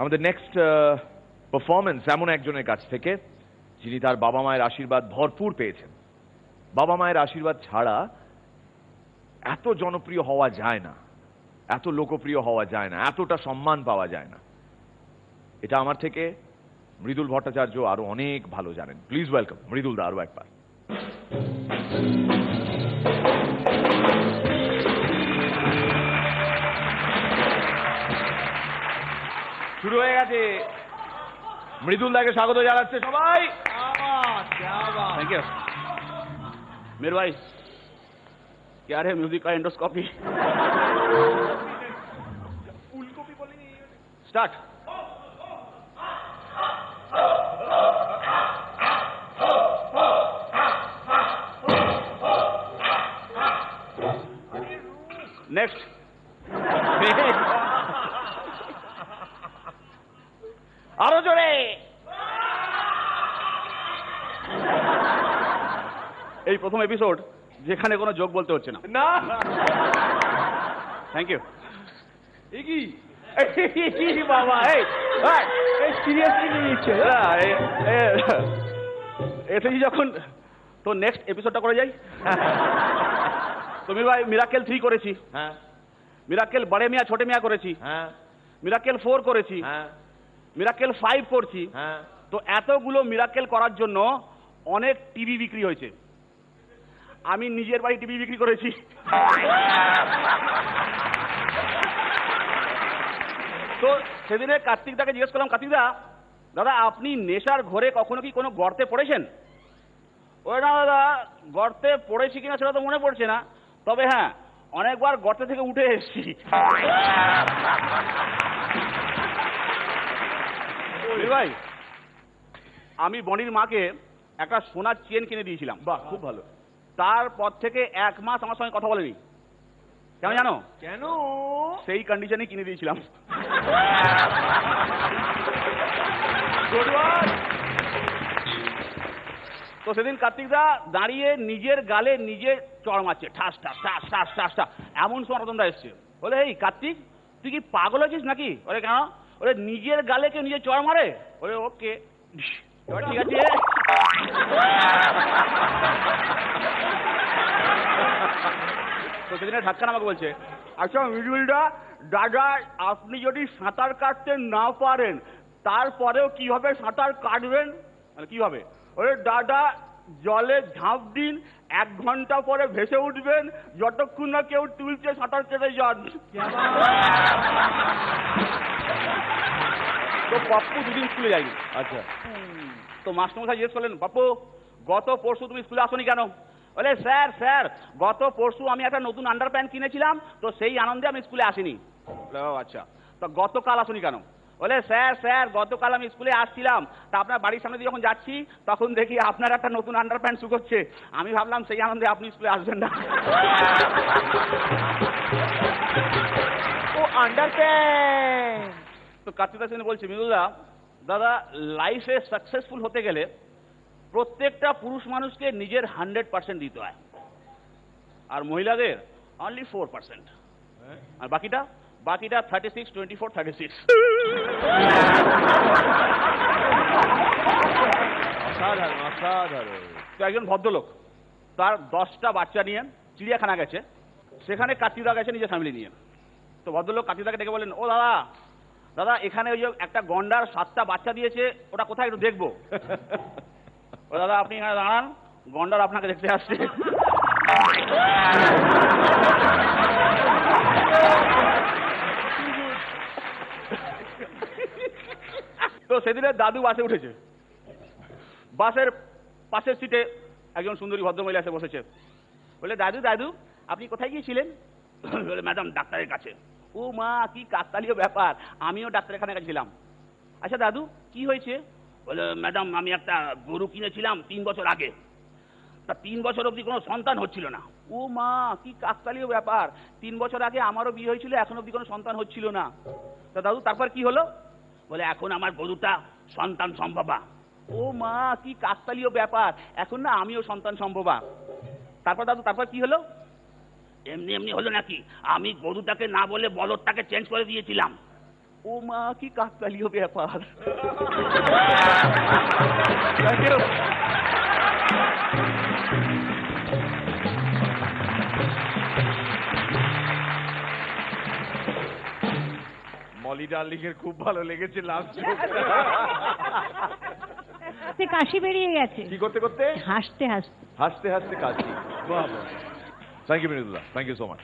আমাদের next performance এমন একজনের কাছ থেকে, যিনি তার বাবা মায়ের আশীর্বাদ ভরপুর পেয়েছেন। বাবা মায়ের আশীর্বাদ ছাড়া এত জনপ্রিয় হওয়া যায় না, এত লোকপ্রিয় হওয়া যায় না, এতটা সম্মান পাওয়া যায় না। এটা আমার থেকে মৃদুল ভট্টাচার্য আরও অনেক ভালো জানেন। প্লিজ ওয়েলকাম মৃদুল দা আরও একবার। শুরু হয়ে গেছে মৃদুল দাকে স্বাগত জানাচ্ছে সবাই थैंक यू मेरे भाई क्या है म्यूजिक का एंडोस्कोपी स्टार्ट প্রথম এপিসোড যেখানে কোনো যোগ বলতে হচ্ছে না। না। থ্যাংক ইউ এ কি? বাবা? এই সিরিয়াসলি নিচ্ছে। এসেছি যখন তো নেক্সট এপিসোডটা করে যাই। তুমি ভাই মিরাকেল থ্রি করেছি। হ্যাঁ। মিরাকেল বড়ে মিয়া ছোটে মিয়া করেছি। হ্যাঁ। মিরাকেল ফোর করেছি। হ্যাঁ। মিরাকেল ফাইভ করছি। হ্যাঁ। তো এতগুলো মিরাকেল করার জন্য অনেক টিভি বিক্রি হয়েছে। আমি নিজের বাড়ি টিভি বিক্রি করেছি। তো সেদিনে কার্তিক দাকে জিজ্ঞেস করলাম কার্তিক দা দাদা আপনি নেশার ঘরে কখনো কি কোনো গর্তে পড়েছেন? ওই না দাদা গর্তে পড়েছি কিনা সেটা তো মনে পড়ছে না। তবে হ্যাঁ অনেকবার গর্তে থেকে উঠে এসেছি। ভাই আমি বনির মাকে একটা সোনার চেন কিনে দিয়েছিলাম। বাহ খুব ভালো। তারপর থেকে এক মাস আমার সঙ্গে কথা বলেনি। কেন জানো? কেন? সেই কন্ডিশনে কিনে দিয়েছিলাম। তো সেদিন কার্তিক দা দাঁড়িয়ে নিজের গালে নিজে চড় মারছে। ঠাস ঠাস ঠাস ঠাস ঠাস ঠাস। এমন সময় রতন দা এসছে। বলে এই কার্তিক তুই কি পাগল হয়েছিস নাকি? ওরে কেন? ওরে নিজের গালে কেউ নিজে চড় মারে? ওরে ওকে। ঠিক আছে। তো সেদিনে ধাক্কা আমাকে বলছে। আচ্ছা মিডুলদা দাদা আপনি যদি সাঁতার কাটতে না পারেন তারপরেও কীভাবে সাঁতার কাটবেন? মানে কীভাবে? ওরে দাদা জলে ঝাঁপ দিন এক ঘণ্টা পরে ভেসে উঠবেন যতক্ষণ না কেউ তুলছে সাঁতার কেটে যান। তো পপ্পু দুদিন স্কুলে যায়নি। আচ্ছা। তো মাস্টারমশাই জিজ্ঞেস করলেন বাপু গত পরশু তুমি স্কুলে আসনি কেন? বলে, স্যার স্যার, গত পরশু আমি একটা নতুন আন্ডার প্যান্ট কিনেছিলাম, তো সেই আনন্দে আমি স্কুলে আসিনি। আচ্ছা। তো গতকাল আসনি কেন? বলে, স্যার স্যার, গতকাল আমি স্কুলে আসছিলাম, তা আপনার বাড়ির সামনে দিয়ে যখন যাচ্ছি, তখন দেখি আপনার একটা নতুন আন্ডার প্যান্ট শুকোচ্ছে আমি ভাবলাম সেই আনন্দে আপনি স্কুলে আসবেন না। ও আন্ডার প্যান্ট তো সেন বলছে মৃদুদা দাদা লাইফে সাকসেসফুল হতে গেলে প্রত্যেকটা পুরুষ মানুষকে নিজের হান্ড্রেড পার্সেন্ট দিতে হয়। আর মহিলাদের অনলি ফোর পার্সেন্ট। আর বাকিটা? বাকিটা thirty six twenty four thirty six অসাধারণ অসাধারণ। তো একজন ভদ্রলোক তার দশটা বাচ্চা নিয়ে চিড়িয়াখানা গেছে। সেখানে কার্তিকদা গেছে নিজের ফ্যামিলি নিয়ে। তো ভদ্রলোক কার্তিকদাকে ডেকে বললেন ও দাদা দাদা এখানে ওই যে একটা গন্ডার সাতটা বাচ্চা দিয়েছে ওটা কোথায় একটু দেখব? ও দাদা, আপনি এখানে দাঁড়ান। গন্ডার আপনাকে দেখতে আসছে। তো সেদিনে দাদু বাসে উঠেছে। বাসের পাশের সিটে একজন সুন্দরী ভদ্রমহিলা এসে বসেছে। বলে, দাদু দাদু, আপনি কোথায় গিয়েছিলেন? বলে, ম্যাডাম, ডাক্তারের কাছে। ও মা, কি কাকতালীয় ব্যাপার। আমিও ডাক্তারের কাছে গেছিলাম। আচ্ছা দাদু, কি হয়েছে? বলে, ম্যাডাম, আমি একটা গরু কিনেছিলাম তিন বছর আগে। তা তিন বছর অবধি কোনো সন্তান হচ্ছিল না। ও মা, কি কাকতালীয় ব্যাপার। তিন বছর আগে আমারও বিয়ে হয়েছিল, এখন অবধি কোনো সন্তান হচ্ছিল না। তা দাদু, তারপর কি হলো? বলে, এখন আমার গরুটা সন্তান সম্ভবা। ও মা, কি কাকতালীয় ব্যাপার। এখন না আমিও সন্তান সম্ভবা। তারপর দাদু, তারপর কি হলো? এমনি এমনি হলো নাকি? আমি গরুটাকে না বলে বলদটাকে চেঞ্জ করে দিয়েছিলাম। ও মা কি কাকতালীয় ব্যাপার Thank you. মলি ডার্লিং এর খুব ভালো লেগেছে লাস্ট সে কাশি বেরিয়ে গেছে। কি করতে করতে? হাসতে হাসতে। হাসতে হাসতে কাশি। বাহ thank you Binitullah thank you so much